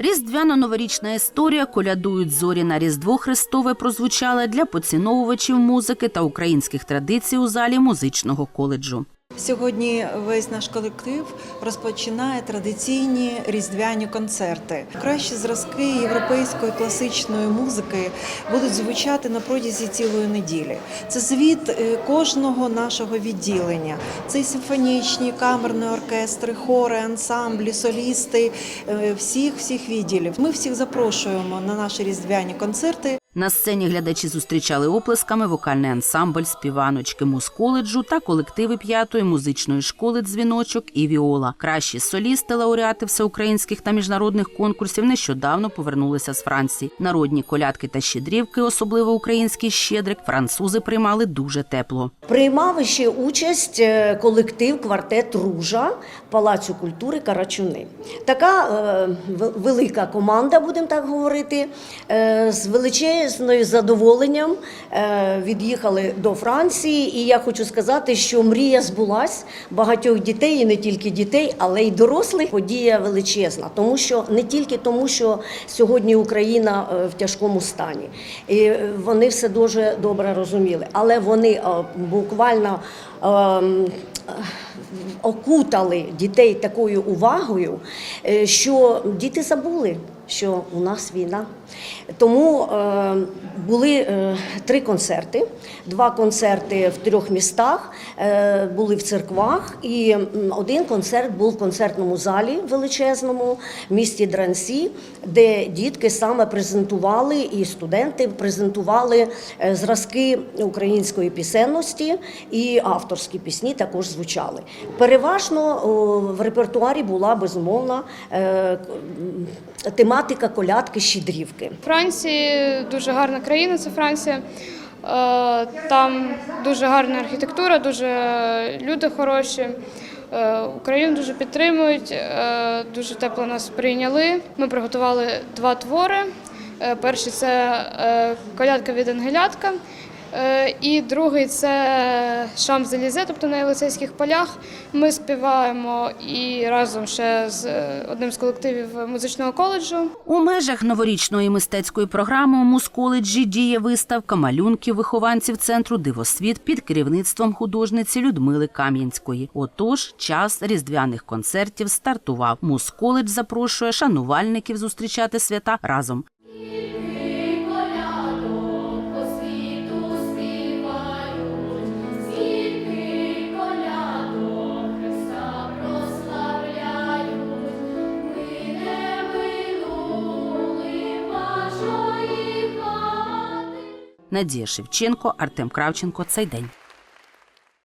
Різдвяно-новорічна історія колядують зорі на Різдво Христове прозвучала для поціновувачів музики та українських традицій у залі музичного коледжу. Сьогодні весь наш колектив розпочинає традиційні різдвяні концерти. Кращі зразки європейської класичної музики будуть звучати на протязі цілої неділі. Це звіт е, кожного нашого відділення. Це симфонічні, камерні оркестри, хори, ансамблі, солісти е, всіх всіх відділів. Ми всіх запрошуємо на наші різдвяні концерти. На сцені глядачі зустрічали оплесками вокальний ансамбль співаночки музколеджу та колективи п'ятої музичної школи дзвіночок і віола. Кращі солісти, лауреати всеукраїнських та міжнародних конкурсів нещодавно повернулися з Франції. Народні колядки та щедрівки, особливо український щедрик, французи приймали дуже тепло. Приймав ще участь е, колектив квартет Ружа Палацю культури Карачуни. Така е, велика команда, будемо так говорити, е, з величезною задоволенням е, від'їхали до Франції. І я хочу сказати, що мрія збулась багатьох дітей, і не тільки дітей, але й дорослих. Подія величезна, тому що не тільки тому, що сьогодні Україна е, в тяжкому стані, і е, вони все дуже добре розуміли, але вони буквально. ем, окутали дітей такою увагою, що діти забули, що у нас війна. Тому е, були е, три концерти, два концерти в трьох містах, е, були в церквах, і один концерт був в концертному залі величезному в місті Дрансі, де дітки саме презентували і студенти презентували зразки української пісенності і авторські пісні також звучали. Переважно в репертуарі була безумовно к- м, тематика колядки щедрівки. Франції дуже гарна країна, це Франція. Е, Там дуже гарна архітектура, дуже люди хороші. Е, Україну дуже підтримують, е, дуже тепло нас прийняли. Ми приготували два твори. Перший це колядка від Ангелятка. Е, І другий це Шам Зелізе, тобто на Єлисейських полях. Ми співаємо і разом ще з е, одним з колективів музичного коледжу. У межах новорічної мистецької програми у музколеджі діє виставка малюнків вихованців центру Дивосвіт під керівництвом художниці Людмили Кам'янської. Отож, час різдвяних концертів стартував. Музколедж запрошує шанувальників зустрічати свята разом. Надія Шевченко, Артем Кравченко. Цей день.